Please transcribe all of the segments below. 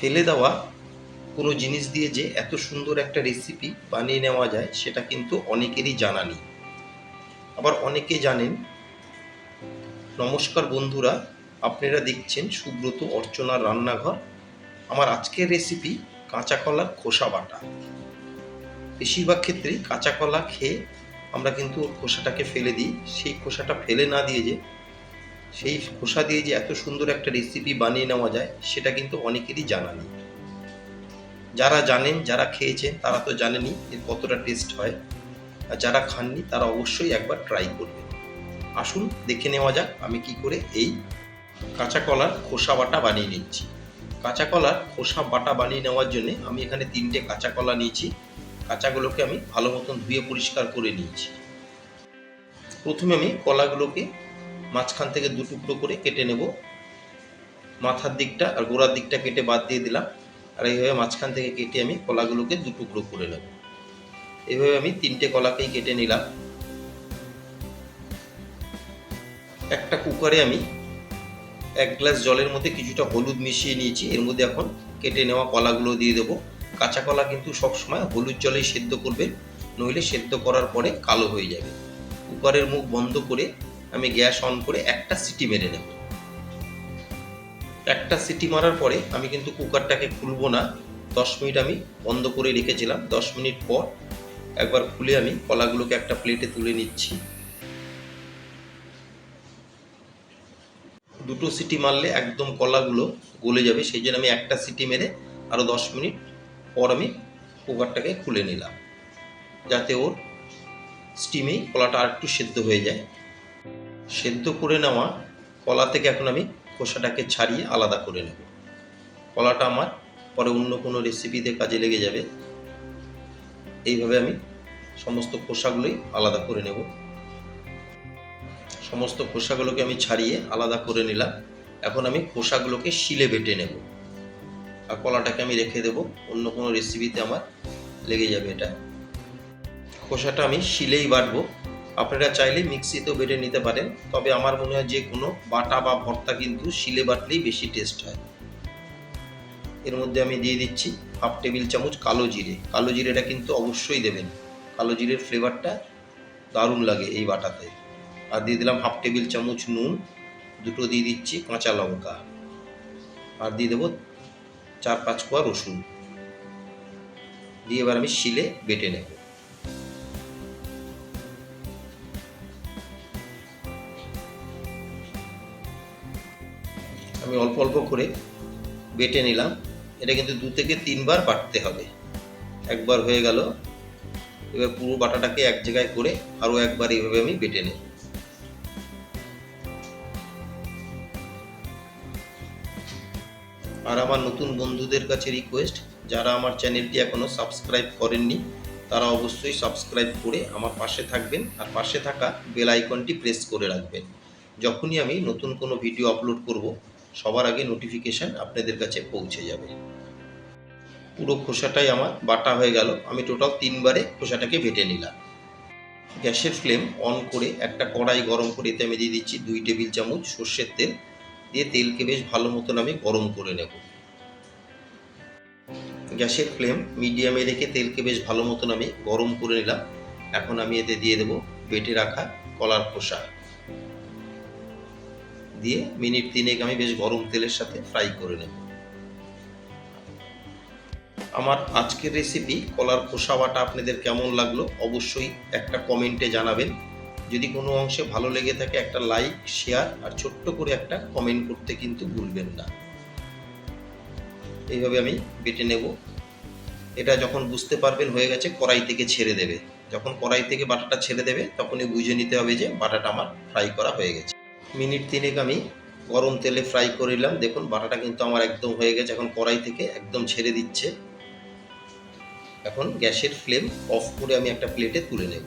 ফেলে দেওয়া কোনো জিনিস দিয়ে যে এত সুন্দর একটা রেসিপি বানিয়ে নেওয়া যায়, সেটা কিন্তু অনেকেরই জানা নেই। আবার অনেকে জানেন, নমস্কার বন্ধুরা, আপনারা দেখছেন সুব্রত অর্চনার রান্নাঘর। আমার আজকের রেসিপি কাঁচা কলার খোসা বাটা। বেশিরভাগ ক্ষেত্রেই কাঁচা কলা খেয়ে আমরা কিন্তু খোসাটাকে ফেলে দিই। সেই খোসাটা ফেলে না দিয়ে যে সেই খোসা দিয়ে যে এত সুন্দর একটা রেসিপি বানিয়ে নেওয়া যায়, সেটা কিন্তু অনেকেরই জানা নেই। যারা জানেন, যারা খেয়েছেন, তারা তো জানেনই এর কতটা টেস্ট হয়। আর যারা খাননি, তারা অবশ্যই একবার ট্রাই করবেন। আসুন, দেখে নেওয়া যাক আমি কি করে এই কাঁচা কলার খোসা বাটা বানিয়ে নিচ্ছি। কাঁচা কলার খোসা বাটা বানিয়ে নেওয়ার জন্য আমি এখানে তিনটে কাঁচা কলা নিয়েছি। কাঁচাগুলোকে আমি ভালো মতন ধুয়ে পরিষ্কার করে নিয়েছি। প্রথমে আমি কলাগুলোকে মাঝখান থেকে দু টুকরো করে কেটে নেব। মাথার দিকটা আর গোড়ার দিকটা কেটে বাদ দিয়ে দিলাম। আর এইভাবে মাঝখান থেকে কেটে আমি কলাগুলোকে দু টুকরো করে নেব। এইভাবে আমি তিনটে কলাকেই কেটে নিলাম। একটা কুকারে আমি এক গ্লাস জলের মধ্যে কিছুটা হলুদ মিশিয়ে নিয়েছি। এর মধ্যে এখন কেটে নেওয়া কলাগুলো দিয়ে দেবো। কাঁচা কলা কিন্তু সবসময় হলুদ জলেই সেদ্ধ করবেন, নইলে সেদ্ধ করার পরে কালো হয়ে যাবে। কুকারের মুখ বন্ধ করে আমি গ্যাস অন করে একটা সিটি মেরে নেব। একটা সিটি মারার পরে আমি কিন্তু কুকারটাকে খুলবো না। দশ মিনিট আমি বন্ধ করে রেখেছিলাম। দশ মিনিট পর একবার খুলে আমি কলাগুলোকে একটা প্লেটে তুলে নিচ্ছি। দুটো সিটি মারলে একদম কলাগুলো গলে যাবে। সেই জন্য আমি একটা সিটি মেরে আরও দশ মিনিট পর আমি কুকারটাকে খুলে নিলাম। যাতে ওর স্টিমেই কলাটা আর একটু সেদ্ধ হয়ে যায়। সেদ্ধ করে নেওয়া কলা থেকে এখন আমি খোসাটাকে ছাড়িয়ে আলাদা করে নেব। কলাটা আমার পরে অন্য কোনো রেসিপিতে কাজে লেগে যাবে। এইভাবে আমি সমস্ত খোসাগুলোই আলাদা করে নেব। সমস্ত খোসাগুলোকে আমি ছাড়িয়ে আলাদা করে নিলাম। এখন আমি খোসাগুলোকে শিলে বেটে নেব। আর কলাটাকে আমি রেখে দেব। অন্য কোনো রেসিপিতে আমার লেগে যাবে এটা। খোসাটা আমি শিলেই বাটবো। আপনারা চাইলে মিক্সিতেও বেটে নিতে পারেন, তবে আমার মনে হয় যে কোনো বাটা বা ভর্তা কিন্তু শিলে বাটলেই বেশি টেস্ট হয়। এর মধ্যে আমি দিয়ে দিচ্ছি হাফ টেবিল চামচ কালো জিরে। কালো জিরেটা কিন্তু অবশ্যই দেবেন। কালো জিরের ফ্লেভারটা দারুণ লাগে এই বাটাতে। আর দিয়ে দিলাম হাফ টেবিল চামচ নুন, দুটো দিয়ে দিচ্ছি কাঁচা লঙ্কা। আর দিয়ে দেবো চার পাঁচ কোয়া রসুন। দিয়ে এবার আমি শিলে বেটে নেব। আমি অল্প অল্প করে বেটে নিলাম। এটা কিন্তু দু থেকে তিনবার বাটতে হবে। একবার হয়ে গেল। এবার পুরো বাটাটাকে এক জায়গায় করে আরও একবার এইভাবে আমি বেটে নিই। আর আমার নতুন বন্ধুদের কাছে রিকোয়েস্ট যারা আমার চ্যানেলটি এখনও সাবস্ক্রাইব করেননি, তারা অবশ্যই সাবস্ক্রাইব করে আমার পাশে থাকবেন আর পাশে থাকা বেল আইকনটি প্রেস করে রাখবেন। যখনই আমি নতুন কোনো ভিডিও আপলোড করব সবার আগে নোটিফিকেশান আপনাদের কাছে পৌঁছে যাবে। পুরো খোসাটাই আমার বাটা হয়ে গেল। আমি টোটাল তিনবারে খোসাটাকে ভেটে নিলাম। গ্যাসের ফ্লেম অন করে একটা কড়াই গরম করে এতে আমি দিয়ে দিচ্ছি দুই টেবিল চামচ সর্ষের তেল। দিয়ে তেলকে বেশ ভালো মতন আমি গরম করে নেব। গ্যাসের ফ্লেম মিডিয়ামে রেখে তেলকে বেশ ভালো মতন আমি গরম করে নিলাম। এখন আমি এতে দিয়ে দেবো বেটে রাখা কলার খোসা। দিয়ে মিনিট তিনেক আমি বেশ গরম তেলের সাথে ফ্রাই করে নেব। আমার আজকের রেসিপি কলার খোসা বাটা আপনাদের কেমন লাগল অবশ্যই একটা কমেন্টে জানাবেন। যদি কোনো অংশে ভালো লেগে থাকে একটা লাইক শেয়ার আর ছোট্ট করে একটা কমেন্ট করতে কিন্তু ভুলবেন না। এইভাবে আমি বেটে নেব। এটা যখন বুঝতে পারবেন হয়ে গেছে কড়াই থেকে ছেড়ে দেবে। যখন কড়াই থেকে বাটাটা ছেড়ে দেবে তখনই বুঝে নিতে হবে যে বাটাটা আমার ফ্রাই করা হয়ে গেছে। মিনিট তিনেক আমি গরম তেলে ফ্রাই করে নিলাম দেখুন, বাটাটা কিন্তু আমার একদম হয়ে গেছে। এখন কড়াই থেকে একদম ছেড়ে দিচ্ছে। এখন গ্যাসের ফ্লেম অফ করে আমি একটা প্লেটে তুলে নেব।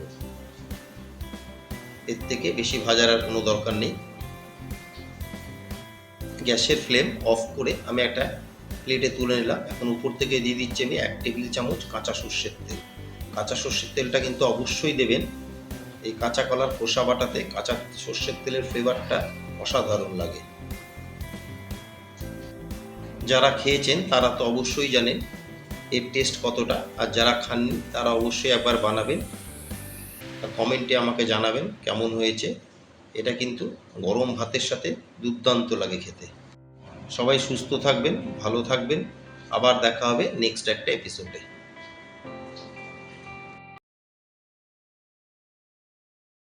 এর থেকে বেশি ভাজার আর কোনো দরকার নেই। গ্যাসের ফ্লেম অফ করে আমি একটা প্লেটে তুলে নিলাম। এখন উপর থেকে দিয়ে দিচ্ছি আমি এক টেবিল চামচ কাঁচা সর্ষের তেল। কাঁচা সর্ষের তেলটা কিন্তু অবশ্যই দেবেন। এই কাঁচা কলার খোসা বাটাতে কাঁচা সর্ষের তেলের ফ্লেভারটা অসাধারণ লাগে। যারা খেয়েছেন তারা তো অবশ্যই জানেন এর টেস্ট কতটা, আর যারা খাননি তারা অবশ্যই একবার বানাবেন। কমেন্টে আমাকে জানাবেন কেমন হয়েছে। এটা কিন্তু গরম ভাতের সাথে দুর্দান্ত লাগে খেতে। সবাই সুস্থ থাকবেন, ভালো থাকবেন। আবার দেখা হবে নেক্সট একটা এপিসোডে